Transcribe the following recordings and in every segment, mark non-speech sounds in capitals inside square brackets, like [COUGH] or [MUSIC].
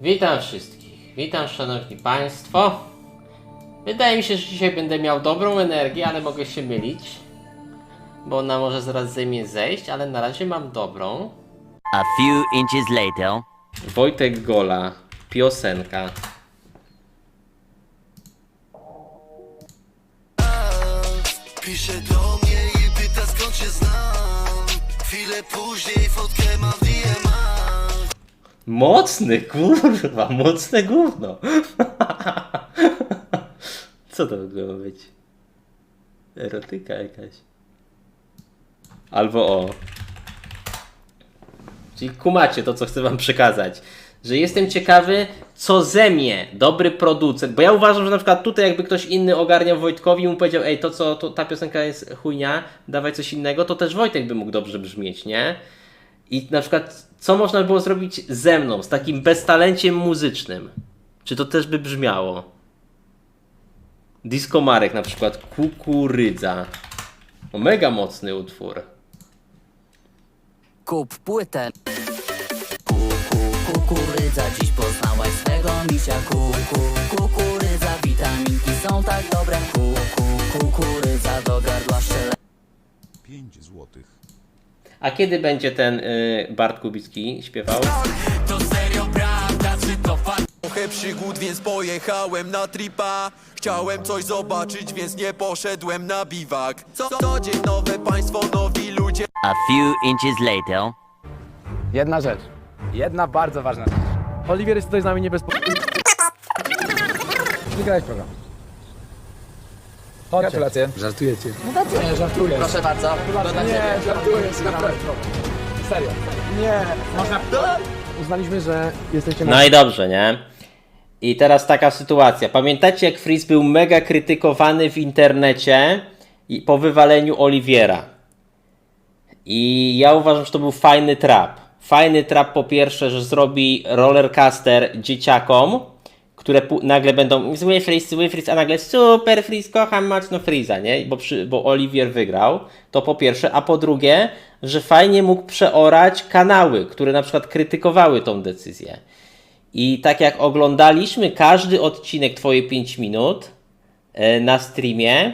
Witam wszystkich. Witam szanowni państwo. Wydaje mi się, że dzisiaj będę miał dobrą energię, ale mogę się mylić. Bo ona może zaraz ze mnie zejść, ale na razie mam dobrą. A few inches later. Wojtek Gola, piosenka. Pisze do mnie i pyta skąd się znam Chwilę później fotkę mam DM Mocny, kurwa, mocne gówno. Co to mogło być? Erotyka jakaś. Albo o. Czyli kumacie to, co chcę wam przekazać. Że jestem ciekawy, co ze mnie dobry producent. Bo ja uważam, że na przykład tutaj jakby ktoś inny ogarniał Wojtkowi i mu powiedział, ej, to co, to, ta piosenka jest chujnia, dawaj coś innego, to też Wojtek by mógł dobrze brzmieć, nie? I na przykład, co można by było zrobić ze mną, z takim beztalenciem muzycznym? Czy to też by brzmiało? Disco Marek na przykład, Kukurydza. O, mega mocny utwór. Kup płytę. Ku, ku, kukurydza, dziś poznałaś swego misia. A kiedy będzie ten y, Bart Kubicki śpiewał? Trochę przygód, więc pojechałem na tripa Chciałem coś zobaczyć, więc nie poszedłem na biwak Co, co dzień nowe państwo, nowi ludzie A few inches later. Jedna rzecz. Jedna bardzo ważna rzecz. Oliwier jest tutaj z nami nie bez. Wygrałeś program. Chodźcie. Gratulacje. Żartujecie. No nie, żartuję. Proszę bardzo. Nie, żartuję. Serio. Nie. Można... Uznaliśmy, że jesteście No i dobrze, nie? I teraz taka sytuacja. Pamiętacie, jak Freeze był mega krytykowany w internecie i po wywaleniu Oliwiera? I ja uważam, że to był fajny trap. Fajny trap po pierwsze, że zrobi rollercaster dzieciakom, które nagle będą zły Freeze, zły Freeze, a nagle super Freeze, kocham mocno Freeza, nie? Bo, przy, bo Oliwier wygrał. To po pierwsze. A po drugie, że fajnie mógł przeorać kanały, które na przykład krytykowały tą decyzję. I tak jak oglądaliśmy każdy odcinek Twoje 5 minut e, na streamie,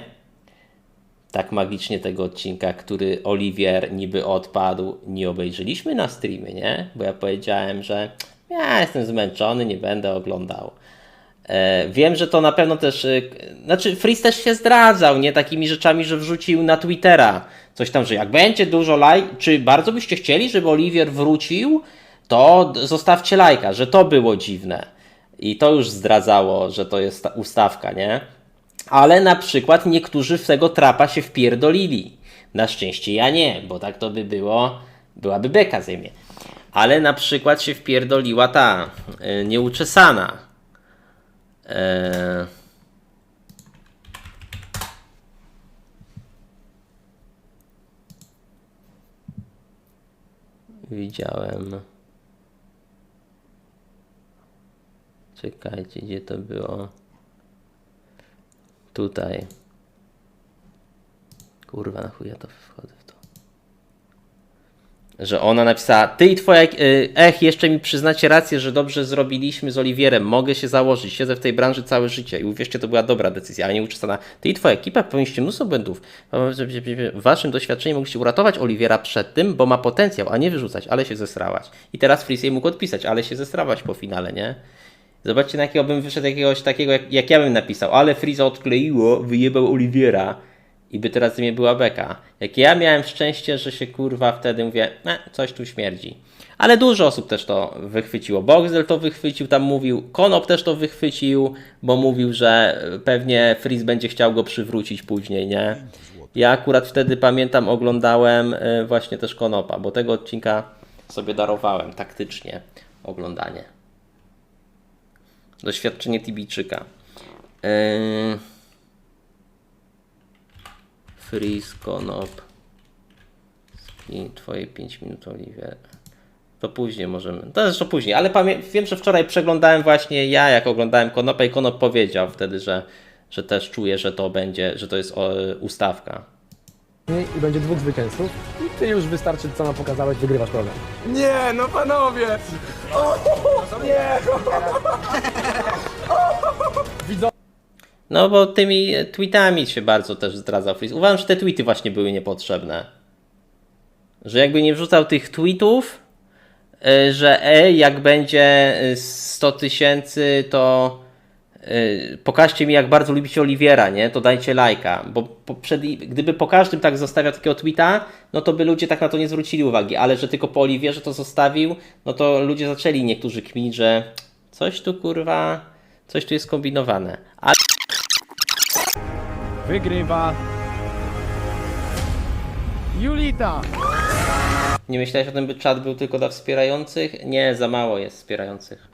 tak magicznie tego odcinka, który Oliwier niby odpadł, nie obejrzeliśmy na streamie, nie? Bo ja powiedziałem, że ja jestem zmęczony, nie będę oglądał. E, Wiem, że to na pewno też. e, Znaczy, Freeze też się zdradzał, nie takimi rzeczami, że wrzucił na Twittera coś tam, że jak będzie dużo lajk, czy bardzo byście chcieli, żeby Oliwier wrócił, to zostawcie lajka, że to było dziwne. I to już zdradzało, że to jest ta ustawka, nie? Ale na przykład niektórzy w tego trapa się wpierdolili. Na szczęście ja nie, bo tak to by było, byłaby beka ze mnie. Ale na przykład się wpierdoliła ta y, nieuczesana. Eee... Widziałem. Czekajcie, gdzie to było? Tutaj. Kurwa, na chuj ja to wchodzę. Że ona napisała, ty i twoja, y, ech, jeszcze mi przyznacie rację, że dobrze zrobiliśmy z Oliwierem, mogę się założyć, siedzę w tej branży całe życie i uwierzcie, to była dobra decyzja, ale nie uczestana. Ty i twoja ekipa popełniliście mnóstwo błędów. Waszym doświadczeniu mogliście uratować Oliwiera przed tym, bo ma potencjał, a nie wyrzucać, ale się zesrałaś. I teraz jej mógł odpisać, ale się zesrałaś po finale, nie? Zobaczcie, na jakiego bym wyszedł jakiegoś takiego, jak, jak ja bym napisał, ale Freeza odkleiło, wyjebał Oliwiera i by teraz ze mnie była beka. Jak ja miałem szczęście, że się kurwa wtedy mówię, e, coś tu śmierdzi. Ale dużo osób też to wychwyciło. Boxel to wychwycił, tam mówił, Konop też to wychwycił, bo mówił, że pewnie Freeze będzie chciał go przywrócić później, nie? Ja akurat wtedy pamiętam, oglądałem y, właśnie też Konopa, bo tego odcinka sobie darowałem taktycznie oglądanie. Doświadczenie Tibijczyka. Yy... Freeze, Konop. I twoje 5 minut, Oliwier. To później możemy. To zresztą później, ale pamię- wiem, że wczoraj przeglądałem właśnie ja, jak oglądałem Konopa i Konop powiedział wtedy, że, że też czuje, że to będzie, że to jest o, ustawka. i będzie dwóch zwycięzców. I ty już wystarczy, co nam pokazałeś, wygrywasz program. Nie, no panowie! No bo tymi tweetami się bardzo też zdradzał Freeze. Uważam, że te tweety właśnie były niepotrzebne. Że jakby nie wrzucał tych tweetów, e, że e, jak będzie e, 100 tysięcy, to e, pokażcie mi jak bardzo lubicie Oliwiera, nie? To dajcie lajka. Bo poprzed, gdyby po każdym tak zostawiał takiego tweeta, no to by ludzie tak na to nie zwrócili uwagi. Ale że tylko po Oliwierze to zostawił, no to ludzie zaczęli niektórzy kminić, że coś tu kurwa, coś tu jest kombinowane. Ale Wygrywa Julita! Nie myślałeś o tym, by czat był tylko dla wspierających? Nie, za mało jest wspierających.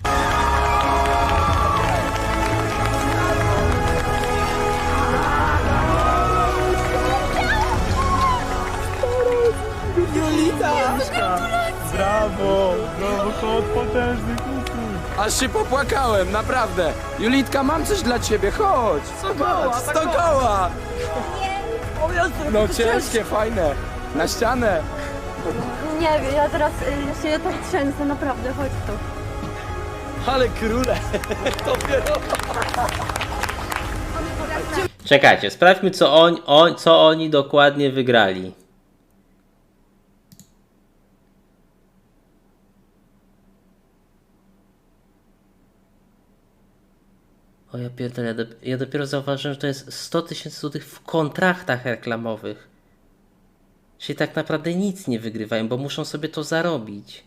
Aż się popłakałem, naprawdę. Julitka, mam coś dla ciebie, chodź. Sto koła, sto koła. No ciężkie, fajne. Na ścianę. Nie wiem, ja teraz y, się tak trzęsę, naprawdę, chodź tu. Ale króle. Czekajcie, sprawdźmy co, on, on, co oni dokładnie wygrali. O ja pierdolę, ja, dop- ja dopiero zauważyłem, że to jest 100 tysięcy złotych w kontraktach reklamowych. Czyli tak naprawdę nic nie wygrywają, bo muszą sobie to zarobić.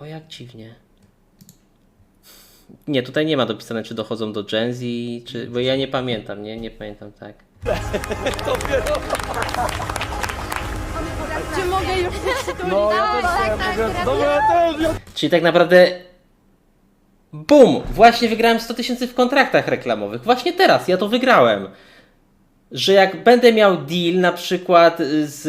O jak dziwnie. Nie, tutaj nie ma dopisane, czy dochodzą do Gen Z, czy. Bo ja nie pamiętam, nie? Nie pamiętam, tak. [LAUGHS] Mogę już No ja tak, też tak, tak, Dobra, ja też, ja Czyli tak naprawdę. BUM! Właśnie wygrałem 100 tysięcy w kontraktach reklamowych. Właśnie teraz, ja to wygrałem. Że jak będę miał deal na przykład z,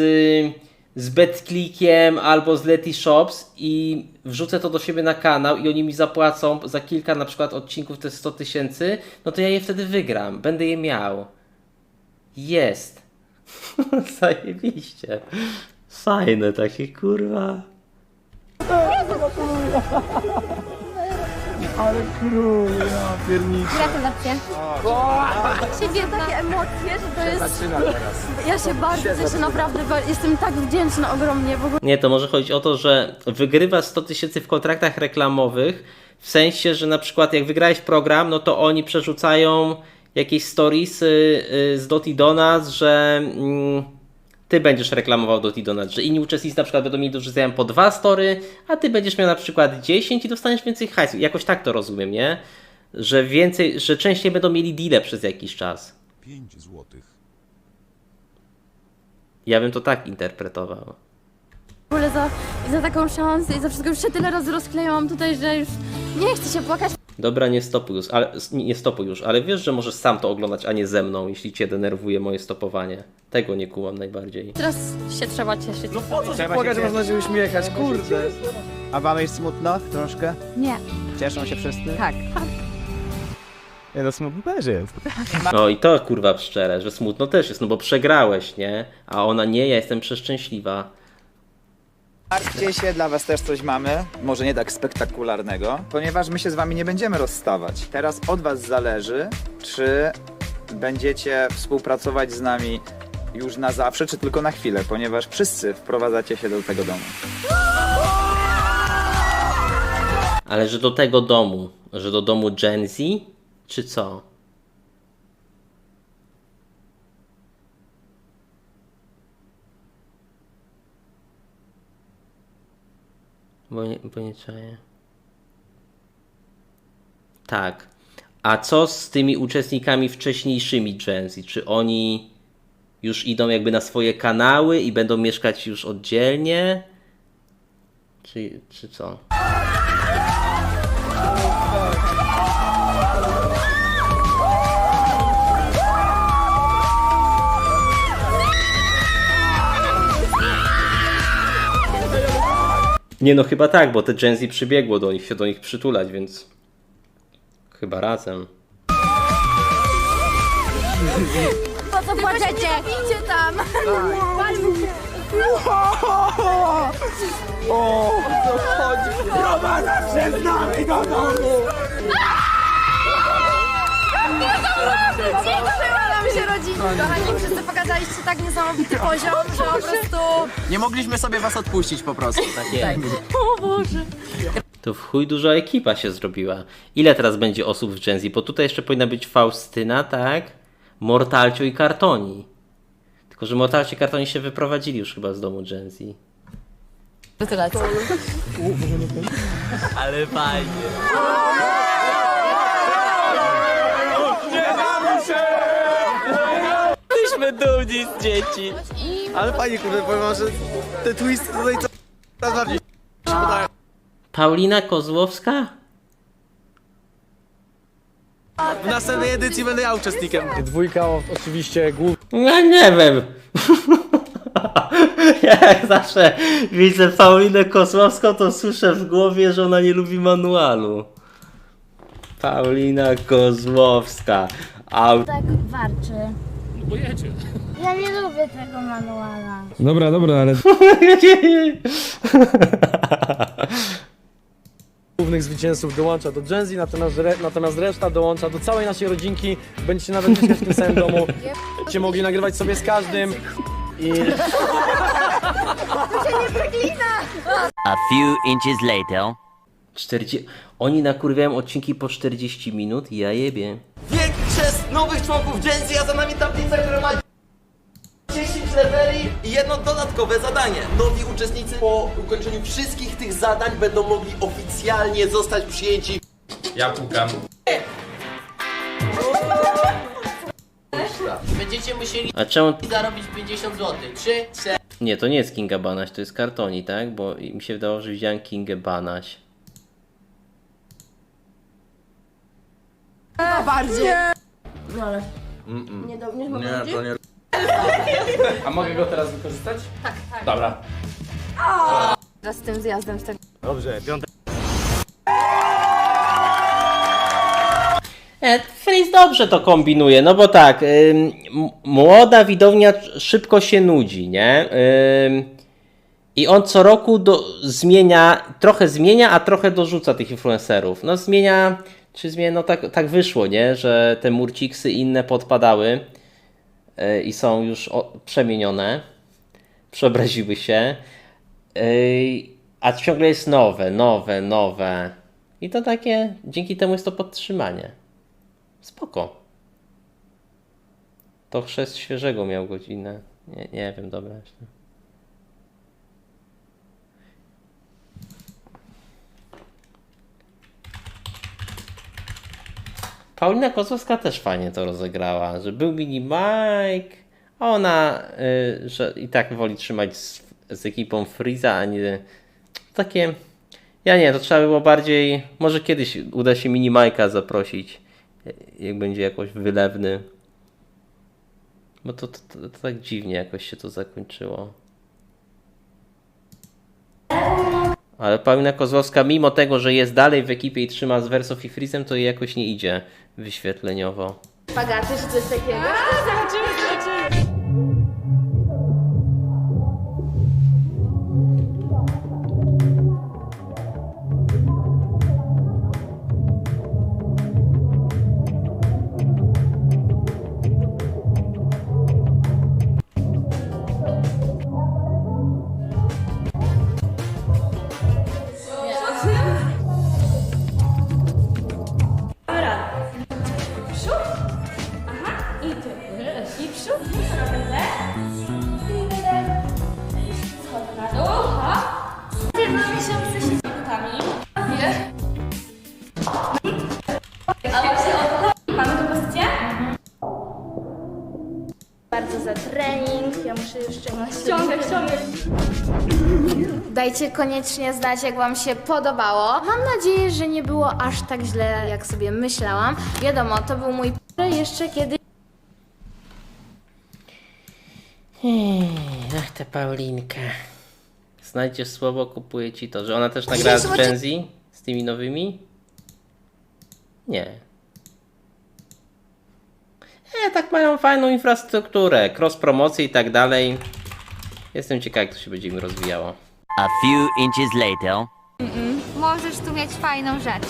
z BetClickiem albo z Leti Shops i wrzucę to do siebie na kanał i oni mi zapłacą za kilka na przykład odcinków te 100 tysięcy, no to ja je wtedy wygram. Będę je miał. Jest. [LAUGHS] Zajebiście. Fajne takie, kurwa. Gratulacje. Siebie takie emocje, że to jest... Ja się bardzo cieszę, naprawdę, bo jestem tak wdzięczna ogromnie w ogóle. Nie, to może chodzić o to, że wygrywa 100 tysięcy w kontraktach reklamowych, w sensie, że na przykład jak wygrałeś program, no to oni przerzucają jakieś storiesy y, z Doti do nas, że mm, ty będziesz reklamował do nas, że inni uczestnicy na przykład będą mieli do wrzucenia po dwa story, a ty będziesz miał na przykład 10 i dostaniesz więcej hajsu. Jakoś tak to rozumiem, nie? Że więcej, że częściej będą mieli deale przez jakiś czas. 5 złotych. Ja bym to tak interpretował. W ogóle za, za taką szansę i za wszystko. Już się tyle razy rozklejałam tutaj, że już nie chcę się płakać. Dobra, nie stopuj już, ale, nie stopuj już, ale wiesz, że możesz sam to oglądać, a nie ze mną, jeśli cię denerwuje moje stopowanie. Tego nie kułam najbardziej. Teraz się trzeba cieszyć. No po co się płakać, można się uśmiechać, kurde. A wam jest smutno troszkę? Nie. Cieszą się wszyscy? Tak. Nie no, smutno też jest. No i to kurwa szczere, że smutno też jest, no bo przegrałeś, nie? A ona nie, ja jestem przeszczęśliwa. Martwcie się, dla was też coś mamy. Może nie tak spektakularnego, ponieważ my się z wami nie będziemy rozstawać. Teraz od was zależy, czy będziecie współpracować z nami już na zawsze, czy tylko na chwilę, ponieważ wszyscy wprowadzacie się do tego domu. Ale że do tego domu, że do domu Gen Z, czy co? Bo nie, bo nie czaję. Tak. A co z tymi uczestnikami wcześniejszymi Gen? Czy oni już idą jakby na swoje kanały i będą mieszkać już oddzielnie? Czy, czy co? Nie no, chyba tak, bo te Gen Z przybiegło do nich, się do nich przytulać, więc chyba razem. Po co płaczecie? Idźcie tam! Zwiększyła nam się rodzina! Kochani, wszyscy pokazaliście tak niesamowity poziom, że po prostu... Nie mogliśmy sobie was odpuścić po prostu. O Boże! To w chuj duża ekipa się zrobiła. Ile teraz będzie osób w Gen Z? Bo tutaj jeszcze powinna być Faustyna, tak? Mortalcio i Kartoni. Tylko, że Mortalcio i Kartoni się wyprowadzili już chyba z domu Gen Z. Gratulacje. Ale fajnie. Jesteśmy dumni z dzieci. Ale fajnie, kurde, powiem wam, że te twisty tutaj co... coraz bardziej Paulina Kozłowska? W następnej edycji będę ja uczestnikiem. Dwójka o- oczywiście główna. Ja nie wiem. [LAUGHS] Jak zawsze widzę Paulinę Kozłowską, to słyszę w głowie, że ona nie lubi manualu. Paulina Kozłowska. Au. Tak warczy. Ja nie lubię tego manuala. Dobra, dobra, ale [LAUGHS] głównych zwycięzców dołącza do Gen Z, natomiast, re, natomiast reszta dołącza do całej naszej rodzinki. Będziecie nawet mieszkać w tym samym domu. Będziecie mogli nagrywać sobie z każdym. I A few inches later. 40... Oni nakurwiają odcinki po 40 minut, ja jebie. Większość nowych członków Gen Z, a za nami tablica, która ma 10 leveli i jedno dodatkowe zadanie. Nowi uczestnicy po ukończeniu wszystkich tych zadań będą mogli oficjalnie zostać przyjęci Ja pukam. Będziecie musieli A czemu... zarobić 50 zł. 3, 4. Nie, to nie jest Kinga Banaś, to jest Kartoni, tak? Bo mi się wydawało, że widziałem Kingę Banaś. Nie, do, nie, nie, to nie. A mogę go teraz wykorzystać? Tak, tak. Dobra. z tym zjazdem z tego. E, Freeze dobrze to kombinuje, no bo tak, ym, m- młoda widownia szybko się nudzi, nie? Ym, I on co roku do, zmienia, trochę zmienia, a trochę dorzuca tych influencerów. No zmienia, czy zmienia, no tak, tak wyszło, nie? Że te murciksy inne podpadały y, i są już przemienione, przeobraziły się. Y, a ciągle jest nowe, nowe, nowe. I to takie, dzięki temu jest to podtrzymanie. Spoko. To chrzest świeżego miał godzinę. Nie, nie wiem, dobra. jeszcze. Paulina Kozłowska też fajnie to rozegrała, że był mini Mike, a ona y, że i tak woli trzymać z, z ekipą Freeza, a nie takie. Ja nie, to trzeba było bardziej. Może kiedyś uda się mini Majka zaprosić, jak będzie jakoś wylewny. Bo to, to, to, to tak dziwnie jakoś się to zakończyło. Ale Paulina Kozłowska, mimo tego, że jest dalej w ekipie i trzyma z Wersow i Freezem, to jej jakoś nie idzie wyświetleniowo. Pagaty czy coś takiego? Bardzo Dajcie koniecznie znać, jak Wam się podobało. Mam nadzieję, że nie było aż tak źle, jak sobie myślałam. Wiadomo, to był mój jeszcze kiedy Ach, tę Paulinkę. Znajdziesz słowo, kupuję ci to, że ona też nagrała z Gen Z? Tymi nowymi? Nie. Nie, tak mają fajną infrastrukturę, cross promocje i tak dalej. Jestem ciekaw, jak to się będzie mi rozwijało. A few inches later. Możesz tu mieć fajną rzecz.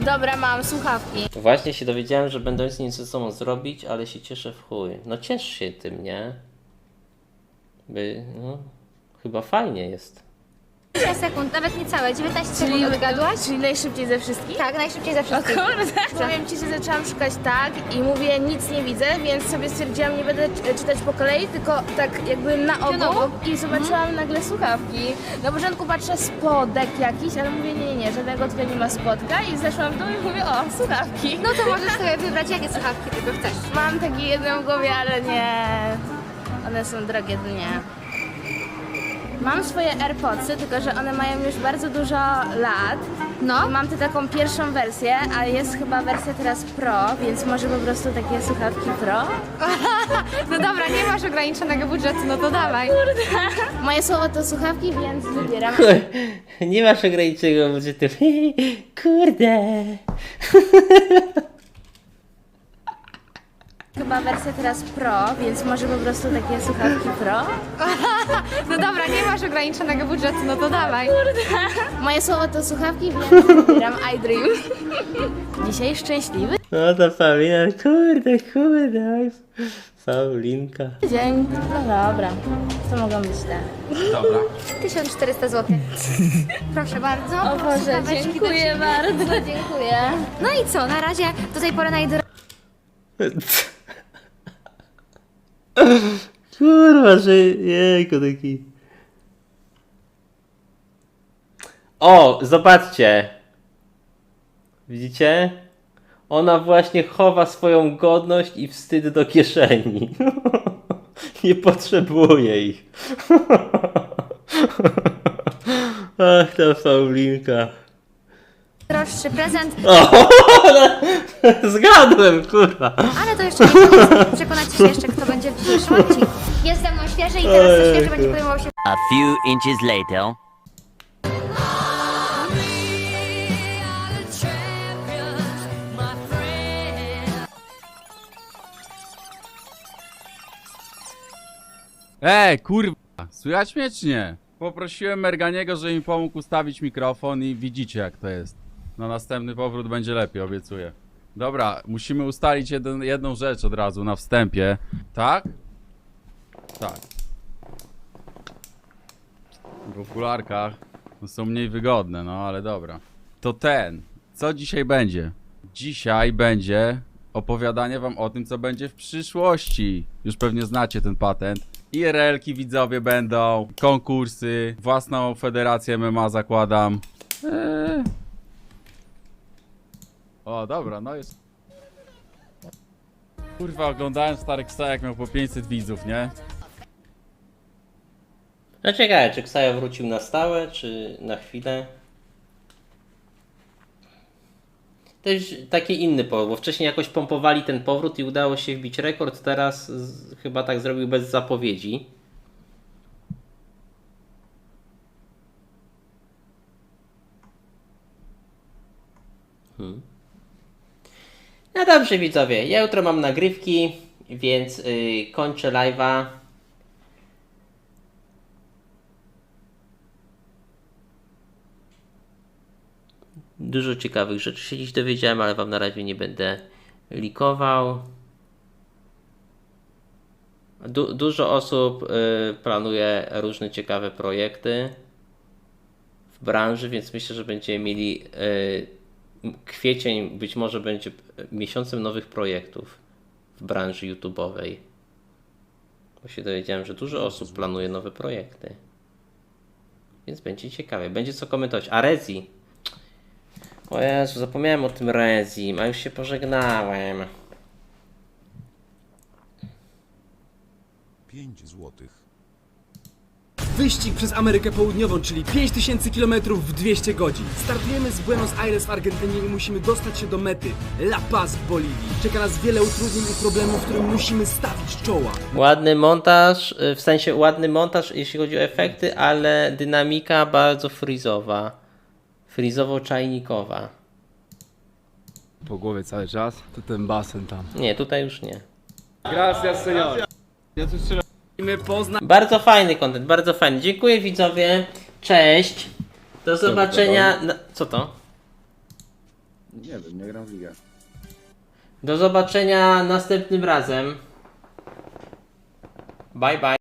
Dobra, mam słuchawki. Właśnie się dowiedziałem, że będę nic ze sobą zrobić, ale się cieszę w chuj. No ciesz się tym, nie? By, no, chyba fajnie jest. 20 sekund, nawet niecałe, 19 sekund odgadłaś? Czyli najszybciej ze wszystkich? Tak, najszybciej ze wszystkich. O kurde. Powiem Ci, że zaczęłam szukać tak i mówię, nic nie widzę, więc sobie stwierdziłam, nie będę czy- czytać po kolei, tylko tak jakby na ogół i zobaczyłam nagle słuchawki. Na początku patrzę spodek jakiś, ale mówię, nie, nie, nie, żadnego tutaj nie ma spodka i zeszłam w dół i mówię, o, słuchawki. No to możesz sobie wybrać, jakie słuchawki tylko chcesz. Mam takie jedno w głowie, ale nie, one są drogie, to nie. Mam swoje AirPodsy, tylko że one mają już bardzo dużo lat. No. Mam tę taką pierwszą wersję, a jest chyba wersja teraz Pro, więc może po prostu takie słuchawki Pro. [LAUGHS] no dobra, nie masz ograniczonego budżetu, no to dawaj. Kurde. Moje słowo to słuchawki, więc wybieram. Nie masz ograniczonego budżetu. [LAUGHS] Kurde. [LAUGHS] Chyba wersja teraz Pro, więc może po prostu takie słuchawki Pro. [LAUGHS] no dobra, nie masz ograniczonego budżetu, no to dawaj. Kurde. [LAUGHS] Moje słowo to słuchawki, więc wybieram iDream. [LAUGHS] Dzisiaj szczęśliwy No to Paulina, kurde, kurde. oj, Paulinka. dzień. No dobra, to mogą być te. Dobra. 1400 zł. Proszę bardzo. O Boże, dziękuję bardzo. Dziękuję. No i co, na razie do tej pory najdroższe Kurwa, że jejku taki. O, zobaczcie. Widzicie? Ona właśnie chowa swoją godność i wstyd do kieszeni. [LAUGHS] Nie potrzebuje ich. [LAUGHS] Ach, ta Paulinka. Prezent, O, [LAUGHS] zgadłem, kurwa. ale to jeszcze nie koniec. Przekonacie się jeszcze, kto będzie w przyszłym odcinku. Jest ze mną świeży i teraz to świeży będzie podejmował się A few inches later. Ej, kurwa, słychać mnie czy nie? Poprosiłem Merganiego, żeby mi pomógł ustawić mikrofon i widzicie jak to jest. Na następny powrót będzie lepiej, obiecuję. Dobra, musimy ustalić jedną rzecz od razu na wstępie. Tak? Tak. W okularkach są mniej wygodne, no ale dobra. To ten. Co dzisiaj będzie? Dzisiaj będzie opowiadanie wam o tym, co będzie w przyszłości. Już pewnie znacie ten patent. IRL-ki widzowie będą, konkursy, własną federację MMA zakładam. Eee. O, dobra, no jest. Kurwa, oglądałem stary Ksa, jak miał po 500 widzów, nie? No ciekawe, czy Ksaja wrócił na stałe, czy na chwilę? Już taki inny powód, bo wcześniej jakoś pompowali ten powrót i udało się wbić rekord, teraz z, chyba tak zrobił bez zapowiedzi. No dobrze widzowie, ja jutro mam nagrywki, więc yy, kończę live'a. Dużo ciekawych rzeczy się dziś dowiedziałem, ale Wam na razie nie będę likował. Du dużo osób y, planuje różne ciekawe projekty w branży, więc myślę, że będziemy mieli y, kwiecień, być może będzie miesiącem nowych projektów w branży YouTube'owej. Bo się dowiedziałem, że dużo osób planuje nowe projekty. Więc będzie ciekawie. Będzie co komentować. A Rezi, o Jezu, zapomniałem o tym Rezim, a już się pożegnałem. 5 złotych. Wyścig przez Amerykę Południową, czyli 5000 km w 200 godzin. Startujemy z Buenos Aires w Argentynie i musimy dostać się do mety La Paz w Boliwii. Czeka nas wiele utrudnień i problemów, którym musimy stawić czoła. Ładny montaż, y, w sensie ładny montaż, jeśli chodzi o efekty, ale dynamika bardzo frizowa. Frizowo-czajnikowa. Po głowie cały czas, to ten basen tam. Nie, tutaj już nie. Gracias, senior. My Poznań. Bardzo fajny content, bardzo fajny. Dziękuję widzowie. Cześć. Do zobaczenia. Na... Co to? Nie wiem, nie gram w ligę. Do zobaczenia następnym razem. Bye bye.